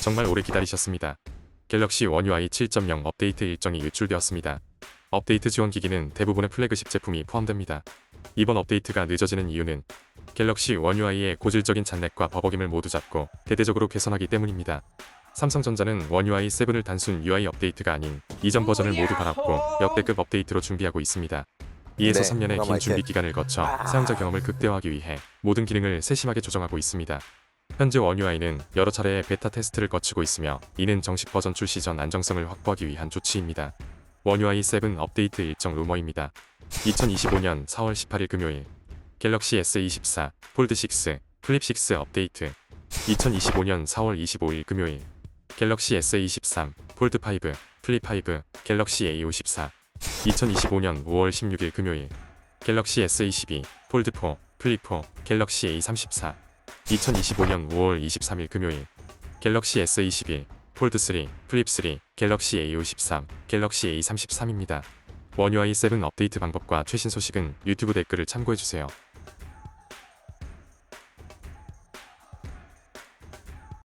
정말 오래 기다리셨습니다. 갤럭시 원 UI 7.0 업데이트 일정이 유출되었습니다. 업데이트 지원 기기는 대부분의 플래그십 제품이 포함됩니다. 이번 업데이트가 늦어지는 이유는 갤럭시 원 UI의 고질적인 잔넷과 버벅임을 모두 잡고 대대적으로 개선하기 때문입니다. 삼성전자는 원 UI 7을 단순 UI 업데이트가 아닌 이전 버전을 모두 갈았고 역대급 업데이트로 준비하고 있습니다. 2에서 네, 3년의 그럼 긴 준비 기간을 거쳐 사용자 경험을 극대화하기 위해 모든 기능을 세심하게 조정하고 있습니다. 현재 원 UI는 여러 차례의 베타 테스트를 거치고 있으며 이는 정식 버전 출시 전 안정성을 확보하기 위한 조치입니다. 원 UI 7 업데이트 일정 루머입니다. 2025년 4월 18일 금요일 갤럭시 S24, 폴드 6, 플립 6 업데이트 2025년 4월 25일 금요일 갤럭시 S23, 폴드 5, 플립 5, 갤럭시 A54 2025년 5월 16일 금요일 갤럭시 S22, 폴드 4, 플립 4, 갤럭시 A34 2025년 5월 23일 금요일 갤럭시 S21, 폴드 3, 플립 3, 갤럭시 A53, 갤럭시 A33입니다. 원 UI 7 업데이트 방법과 최신 소식은 유튜브 댓글을 참고해주세요.